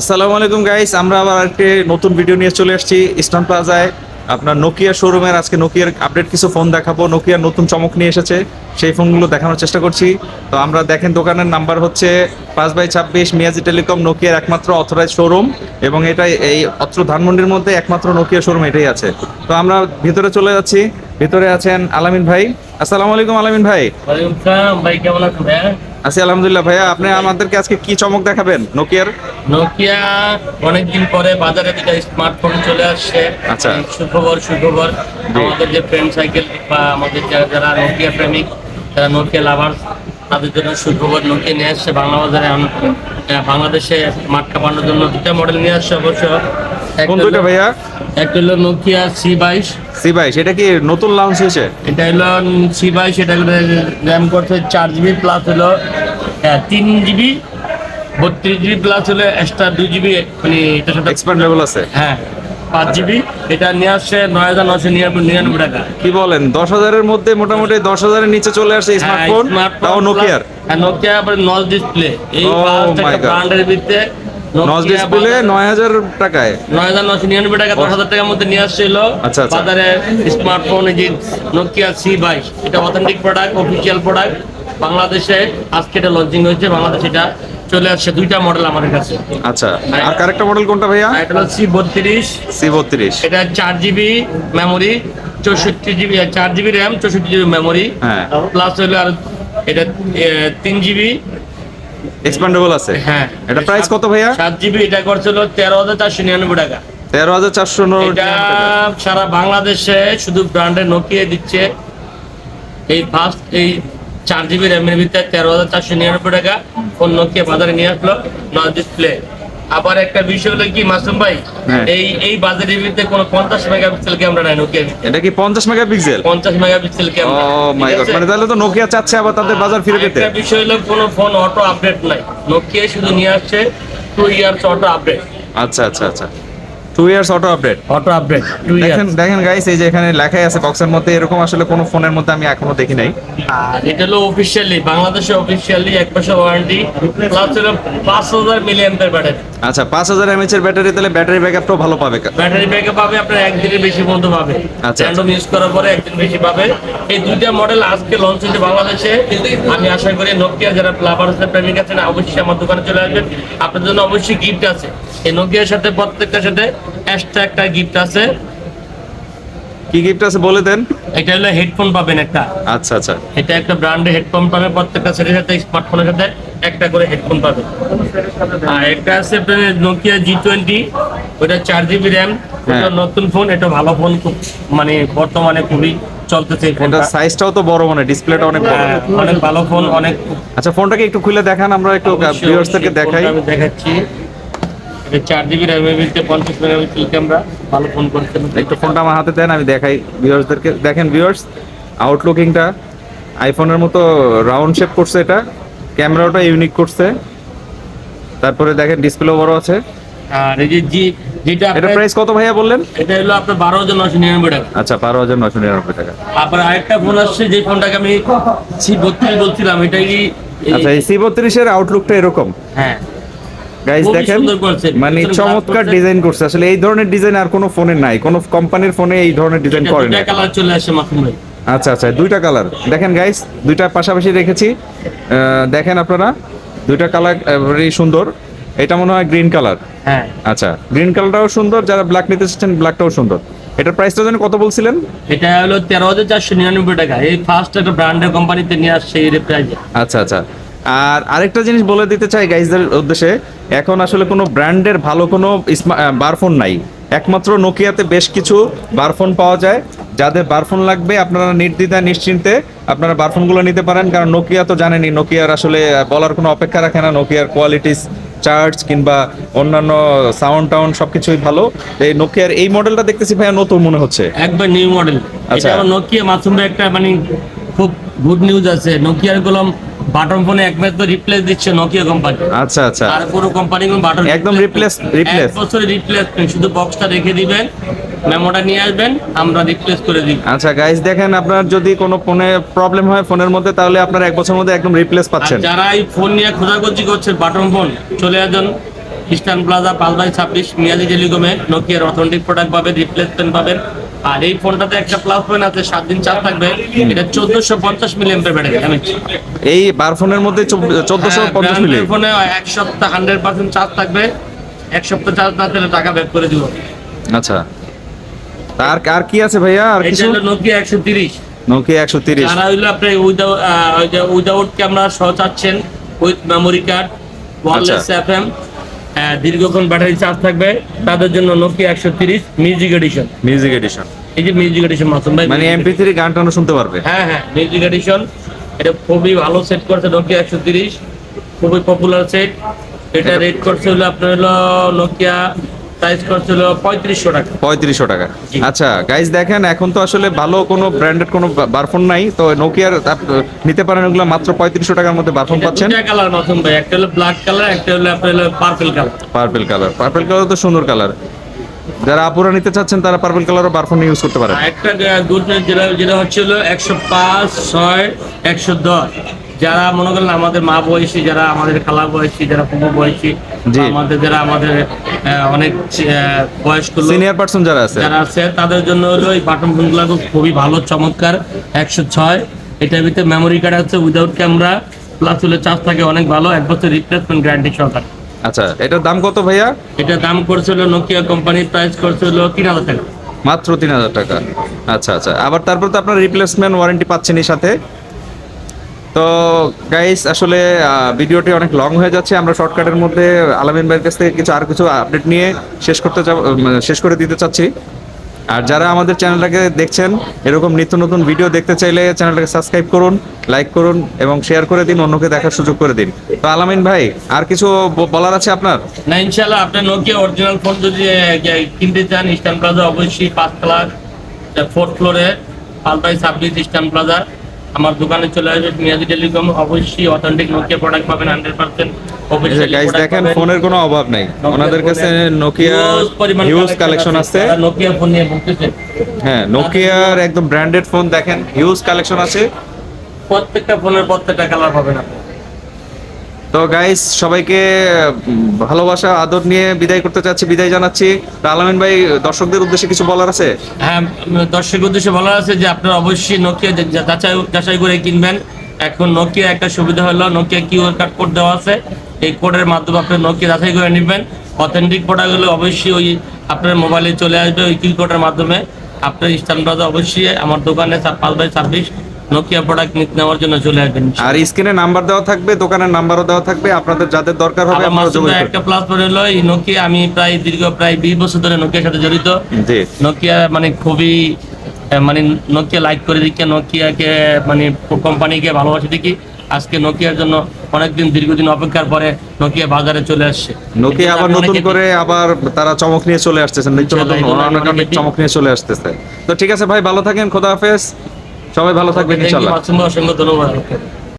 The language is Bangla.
আসসালামু আলাইকুম গাইস আমরা আবার একটি নতুন ভিডিও নিয়ে চলে আসছি ইস্টার্ন প্লাজায়। আপনার নোকিয়া শোরুমের আজকে নোকিয়ার আপডেট কিছু ফোন দেখাবো। নোকিয়ার নতুন চমক নিয়ে এসেছে, সেই ফোনগুলো দেখানোর চেষ্টা করছি। তো আমরা দেখেন দোকানের নাম্বার হচ্ছে পাঁচ বাই ছাব্বিশ, মিয়াজি টেলিকম নোকিয়ার একমাত্র অথরাইজ শোরুম এবং এটা এই অত্র ধানমন্ডির মধ্যে একমাত্র নোকিয়া শোরুম এটাই আছে। তো আমরা ভিতরে চলে যাচ্ছি। ভিতরে আছেন আলামিন ভাই। আসসালামু আলাইকুম, আলামিন ভাই। ভাই কেমন আছেন আছি আলহামদুলিল্লাহ ভাইয়া। আপনি আমাদেরকে আজকে কি চমক দেখাবেন? নোকিয়ার? নোকিয়া অনেকদিন পরে বাজারে দুটা স্মার্টফোন চলে আসছে। আচ্ছা। সুখবর সুখবর আমাদের যে ফ্রেন্ড সাইকেল বা আমাদের যারা যারা নোকিয়া প্রেমিক যারা নোকিয়া লাভার তাদের জন্য সুখবর নোকিয়া নিয়ে আসছে বাংলা বাজারে। বাংলাদেশে মাঠ কাপানোর জন্য দুটা মডেল নিয়ে আসছে অবশ্য। কোন দুইটা ভাইয়া? একটা হলো নোকিয়া সি বাইশ। সি ভাই সেটা কি নতুন লঞ্চ হয়েছে? এটা হলো সি বাইশ এটা র্যাম করছে চার জিবি প্লাস হলো হ্যাঁ, তিন জিবি বত্রিশ জিবি প্লাস হলো এক্সট্রা দুই জিবি মানে এটার সাথে এক্সপ্যান্ডেবল আছে। হ্যাঁ পাঁচ জিবি এটা নিয়ে আসছে নয় হাজার নশো নিরানব্বই টাকা। কি বলেন দশ হাজারের মধ্যে মোটামুটি দশ হাজারের নিচে চলে আসছে স্মার্টফোন হ্যাঁ, তাও নোকিয়ার হ্যাঁ নোকিয়া আবার নজ ডিসপ্লে এই Oh. ব্র্যান্ডের ভিত্তিতে নজ ডিসপ্লে নয় হাজার টাকায়। নয় হাজার নশো নিরানব্বই টাকা দশ হাজার টাকার মধ্যে নিয়ে আসছিল আচ্ছা, আচ্ছা। বাজারে স্মার্টফোন যে নোকিয়া সি বাইশ এটা অথেন্টিক প্রোডাক্ট অফিসিয়াল প্রোডাক্ট বাংলাদেশে আজকে এটা লঞ্চিং হয়েছে বাংলাদেশে এটা চলে আসছে দুইটা মডেল আমাদের কাছে। আচ্ছা আর কারেক্টা মডেল কোনটা ভাইয়া? এটা হলো সি বত্রিশ। সি বত্রিশ। এটা চার জিবি মেমোরি চৌষট্টি জিবি চার জিবি র্যাম চৌষট্টি জিবি মেমোরি হ্যাঁ। প্লাস হলো আর এটা তিন জিবি এক্সপ্যান্ডেবল আছে? হ্যাঁ। এটা প্রাইস কত ভাইয়া? সাত জিবি এটা করছিল তেরো হাজার চারশো নিরানব্বই টাকা। তেরো হাজার চারশো এটা সারা বাংলাদেশে শুধু ব্র্যান্ডে নোকিয়া দিচ্ছে। এই ফার্স্ট এই চার জিবি র্যামের ভিতরে তেরো হাজার চারশো নিরানব্বই টাকা। ফোন নোকিয়া বাজারে নিয়ে আসলো নয় ডিসপ্লে আবার একটা বিষয় হলো কি মাসুম ভাই হ্যাঁ। এই এই বাজারের ভিতরে কোন পঞ্চাশ মেগাপিক্সেল ক্যামেরা নাই নোকিয়া এটা কি পঞ্চাশ মেগাপিক্সেল? পঞ্চাশ মেগাপিক্সেল ও ক্যামেরা মাই গড মানে তাহলে তো নোকিয়া চাচ্ছে আবার তাদের বাজার ফিরে পেতে। একটা বিষয় হলো কোন ফোন অটো আপডেট নাই। নোকিয়া শুধু নিয়ে আসছে টু ইয়ার্স অটো আপডেট আচ্ছা আচ্ছা আচ্ছা। Two years auto update auto update দেখেন দেখেন গাইস এই যে এখানে লেখাই আছে বক্সের মধ্যে এরকম আসলে কোনো ফোনের মধ্যে আমি এখনও দেখি নাই। আর এটা হলো অফিসিয়ালি বাংলাদেশে অফিসিয়ালি এক বছর ওয়ারেন্টি প্লাস হলো পাঁচ হাজার মিলি ব্যাটারি আচ্ছা পাঁচ হাজার এমএচ এর ব্যাটারি তাহলে ব্যাটারি ব্যাকআপটাও ভালো পাবে। ব্যাটারি ব্যাকআপ পাবে আপনার একদিনের বেশি পর্যন্ত পাবে। আচ্ছা। র্যান্ডম ইউজ করার পরে একদিন বেশি পাবে। এই দুইটা মডেল আজকে লঞ্চ হয়েছে বাংলাদেশে। আমি আশা করি নোকিয়া যারা লাভার্স প্রেমিক আছেন অবশ্যই আমার দোকানে চলে আসবেন। আপনার জন্য অবশ্যই গিফট আছে। এই নোকিয়ার সাথে প্রত্যেকটার সাথে এক্সট্রা একটা গিফট আছে। কি গিফট আছে বলে দেন? এটা হলো হেডফোন পাবেন একটা। আচ্ছা আচ্ছা। এটা একটা ব্র্যান্ডের হেডফোন পাবে প্রত্যেকটা সেটের সাথে স্মার্টফোনের সাথে একটা করে হেডফোন পাবে। আর একটা আছে নোকিয়া জি টোয়েন্টি ওটা চার জিবি র্যাম ওটা। নতুন ফোন এটা ভালো ফোন খুব মানে বর্তমানে খুবই চলতেছে ফোনটা সাইজটাও তো বড় মানে ডিসপ্লেটা অনেক বড়। হ্যাঁ, অনেক ভালো ফোন অনেক আচ্ছা ফোনটাকে একটু খুলে দেখান আমরা একটু ভিউয়ার্সদেরকে দেখাই। আমি দেখাচ্ছি। চার জিবি র্যামের ভিতরে পঞ্চাশ মেগাপিক্সেল ক্যামেরা ভালো ফোন একটু ফোনটা আমার হাতে দেন আমি দেখাই ভিউয়ার্সদেরকে দেখেন ভিউয়ার্স আউটলুকিংটা আইফোনের মতো রাউন্ড শেপ করছে এটা ক্যামেরাটা ইউনিক করছে। তারপরে দেখেন ডিসপ্লেও বড় আছে। আর এই যে জি যেটা এটা প্রাইস কত ভাইয়া বললেন? এটা হলো আপনার বারো হাজার নশো নিরানব্বই টাকা। আচ্ছা বারো হাজার নশো নিরানব্বই টাকা। আবার আরেকটা ফোন আসছে যে ফোনটাকে আমি সি বত্রিশ বলছিলাম এটা কি আচ্ছা এই সি বত্রিশের আউটলুকটা এরকম। হ্যাঁ। গাইস দেখেন মানে চমৎকার ডিজাইন করছে। আসলে এই ধরনের ডিজাইন আর কোনো ফোনে নাই। কোনো কোম্পানির ফোনে এই ধরনের ডিজাইন করে না কালার চলে আসে মাসুম ভাই। আচ্ছা আচ্ছা দুইটা কালার দেখেন গাইস দুইটা পাশাপাশি রেখেছি। দেখেন আপনারা দুইটা কালার সুন্দর। এটা মনে হয় গ্রিন কালার হ্যাঁ। আচ্ছা গ্রিন কালারটাও সুন্দর। যারা ব্ল্যাক নিতে চাচ্ছেন ব্ল্যাকটাও সুন্দর। এটার প্রাইসটা জানেন কত বলছিলেন? এটা হলো তেরো হাজার চারশো নিরানব্বই টাকা। এই ফার্স্ট একটা ব্র্যান্ডের কোম্পানিতে নিয়ে আসছে এই প্রাইজে আচ্ছা আচ্ছা। আর আরেকটা জিনিস বলে দিতে চাই গাইজদের উদ্দেশ্যে এখন আসলে কোনো ব্র্যান্ডের ভালো কোনো বারফোন নাই। একমাত্র নোকিয়াতে বেশ কিছু বারফোন পাওয়া যায়। যাদের বারফোন লাগবে আপনারা নির্দ্বিধায় নিশ্চিন্তে আপনারা বারফোনগুলো নিতে পারেন। কারণ নোকিয়া তো জানেনই নোকিয়ার আসলে বলার কোনো অপেক্ষা রাখে না। নোকিয়ার কোয়ালিটিস চার্জ কিংবা অন্যান্য সাউন্ড টাউন্ড সবকিছুই ভালো। এই নোকিয়ার এই মডেলটা দেখতেছি ভাইয়া নতুন মনে হচ্ছে। একবার নিউ মডেল আচ্ছা। নোকিয়া মাসুম একটা মানে খুব গুড নিউজ আছে। নোকিয়ারগুলো বাটন ফোনে একমাত্র রিপ্লেস দিচ্ছে নোকিয়া কোম্পানি আচ্ছা আচ্ছা। আর পুরো কোম্পানি বাটন একদম replace- replace। এক বছরের রিপ্লেসমেন্ট শুধু বক্সটা রেখে দিবেন মেমোটা নিয়ে আসবেন আমরা রিপ্লেস করে দিব। আচ্ছা গাইস দেখেন আপনার যদি কোনো ফোনে প্রবলেম হয় ফোনের মধ্যে তাহলে আপনার এক বছরের মধ্যে একদম রিপ্লেস পাচ্ছেন। যারা এই ফোন নিয়ে খোঁজাখুঁজি করছে বাটন ফোন চলে আসেন। ইস্টার্ন প্লাজা পাঁচ বাই ছাব্বিশ মিয়াজি টেলিকমে নোকিয়ার অথেন্টিক প্রোডাক্ট পাবেন রিপ্লেসমেন্ট পাবেন। আর এই ফোনটাতে একটা প্লাস পয়েন্ট আছে সাত দিন চার্জ থাকবে। এটা চোদ্দশো পঞ্চাশ মিলি এমপের ব্যাটারি এই বারফোনের মধ্যে চোদ্দশো হ্যাঁ, পঞ্চাশ মিলি ফোনে এক সপ্তাহ হান্ড্রেড পার্সেন্ট চার্জ থাকবে। এক সপ্তাহ চার্জ না থাকলে টাকা ব্যাক করে দিব। আচ্ছা। আর আর কি আছে ভাইয়া? আর কিছু? নোকিয়া একশো তিরিশ। নোকিয়া একশো তিরিশ। যারা হইল আপনি উইদাউট উইদাউট ক্যামেরা সহ চাচ্ছেন with memory card wireless. FM দীর্ঘক্ষণ ব্যাটারি চার্জ থাকবে। তাদের জন্য নোকিয়া একশো তিরিশ মিউজিক এডিশন মিউজিক এডিশন এই যে মিউজিক এডিশন মাসুম ভাই মানে এমপি থ্রি গান টানো শুনতে পারবে। হ্যাঁ হ্যাঁ মিউজিক এডিশন এটা খুবই ভালো সেট করছে নোকিয়া একশো তিরিশ। খুবই পপুলার সেট এটা রেট করছে হলো আপনার হলো নোকিয়া প্রাইস করছে হলো পঁয়ত্রিশশো টাকা। পঁয়ত্রিশশো টাকা। আচ্ছা গাইজ দেখেন এখন তো আসলে ভালো কোনো ব্র্যান্ডেড কোনো বারফোন নাই। তো নোকিয়ার নিতে পারেন ওগুলো মাত্র পঁয়ত্রিশশো টাকার মধ্যে বারফোন পাচ্ছেন। দুটা কালার মাসুম ভাই একটা হলো ব্ল্যাক কালার একটা হলো আপনার হলো purple colour purple colour purple colour তো সুন্দর কালার যারা আপুরা নিতে চাচ্ছেন তারা পার্পল কালারও বারফোন ইউজ করতে পারেন। একটা গুড যেটা যেটা হচ্ছে হলো একশো পাঁচ ছয় একশো দশ। যারা মনে করেন আমাদের মা বয়সী যারা আমাদের খালা বয়সী যারা পুপু বয়সী। আমাদের যারা আমাদের অনেক বয়স্ক সিনিয়র পার্সন যারা আছে। যারা আছে তাদের জন্য হলো এই বাটন ফোনগুলো খুবই ভালো চমৎকার একশো ছয়। এটার ভিতরে মেমোরি কার্ড আছে উইদাউট ক্যামেরা প্লাস হলো চার্জ থাকে অনেক ভালো এক বছর রিপ্লেসমেন্ট গ্যারান্টি সরকার আচ্ছা এটার দাম কত ভাইয়া? এটার দাম করছিল নোকিয়া কোম্পানির প্রাইস করছিল তিন হাজার টাকা। মাত্র তিন হাজার টাকা। আচ্ছা আচ্ছা আবার তারপর তো আপনার রিপ্লেসমেন্ট ওয়ারেন্টি পাচ্ছেন এই সাথে। তো গাইস আসলে ভিডিওটি অনেক লং হয়ে যাচ্ছে। আমরা শর্টকাটের মধ্যে আলামিন ভাইয়ের কাছ থেকে কিছু আর কিছু আপডেট নিয়ে শেষ করতে শেষ করে দিতে চাচ্ছি। আর যারা আমাদের চ্যানেলটাকে দেখছেন, এরকম নিত্য নতুন ভিডিও দেখতে চাইলে চ্যানেলটাকে সাবস্ক্রাইব করুন লাইক করুন, এবং শেয়ার করে দিন, অন্যকে দেখার সুযোগ করে দিন। তো আলামিন ভাই, আর কিছু বলার আছে আপনার? না ইনশাল্লাহ আপনার নোকিয়া অরিজিনাল ফোন যদি কিনতে চান ইস্টার্ন প্লাজা অবশ্যই পাঁচ ক্লাস ফোর্থ ফ্লোরে বাই ছাব্বিশ ইস্টার্ন প্লাজা আমার দোকানে চলে আসবে মিয়াজি টেলিকম অবশ্যই অথেন্টিক নোকিয়া প্রোডাক্ট পাবেন হান্ড্রেড পার্সেন্ট গাইস দেখেন ফোনের কোনো অভাব নাই। ওনাদের কাছে নোকিয়া হিউজ কালেকশন আছে নোকিয়া ফোন নিয়ে ভুগতেছে হ্যাঁ নোকিয়ার একদম ব্র্যান্ডেড ফোন দেখেন হিউজ কালেকশন আছে। প্রত্যেকটা ফোনের প্রত্যেকটা কালার পাবেন আপনি। তো গাইস সবাইকে ভালোবাসা আদর নিয়ে বিদায় করতে চাচ্ছি বিদায় জানাচ্ছি। আলামিন ভাই দর্শকদের উদ্দেশ্যে কিছু বলার আছে? হ্যাঁ উম, দর্শক উদ্দেশ্যে বলার আছে যে আপনারা অবশ্যই নোকিয়া যাচাই যাচাই করে কিনবেন। এখন নোকিয়া একটা সুবিধা হলো নোকিয়া কিউআর কার্ড কোড দেওয়া আছে। এই কোডের মাধ্যমে আপনি নোকিয়া যাচাই করে নেবেন। অথেন্টিক প্রোডাক্টগুলো অবশ্যই ওই আপনার মোবাইলে চলে আসবে ওই কিউ কোডের মাধ্যমে। আপনার ইস্টার্ন প্লাজা অবশ্যই আমার দোকানে পাঁচ বাই ছাব্বিশ। নোকিয়া প্রোডাক্ট নেওয়ার জন্য চলে আসবেন আর স্ক্রিনে নাম্বার দেওয়া থাকবে দোকানের নাম্বারও দেওয়া থাকবে আপনাদের যাদের দরকার হবে আপনারা যোগাযোগ একটা প্লাস পয়েন্ট হলো নোকিয়া আমি প্রায় দীর্ঘ প্রায় বিশ বছর ধরে নোকিয়ার সাথে জড়িত। জি। নোকিয়া মানে খুবই মানে নোকিয়া লাইক করে দিকে নোকিয়াকে মানে কোম্পানিকে ভালোবাসি দেখি। আজকে নোকিয়ার জন্য অনেকদিন দীর্ঘদিন অপেক্ষার পরে নোকিয়া বাজারে চলে আসছে। নোকিয়া আবার নতুন করে আবার তারা চমক নিয়ে চলে আসতেছে নিত্য নতুন চমক নিয়ে চলে আসতেছে। তো ঠিক আছে ভাই ভালো থাকেন খোদা হাফেজ। সবাই ভালো থাকবেন ইনশাআল্লাহ অসংখ্য ধন্যবাদ।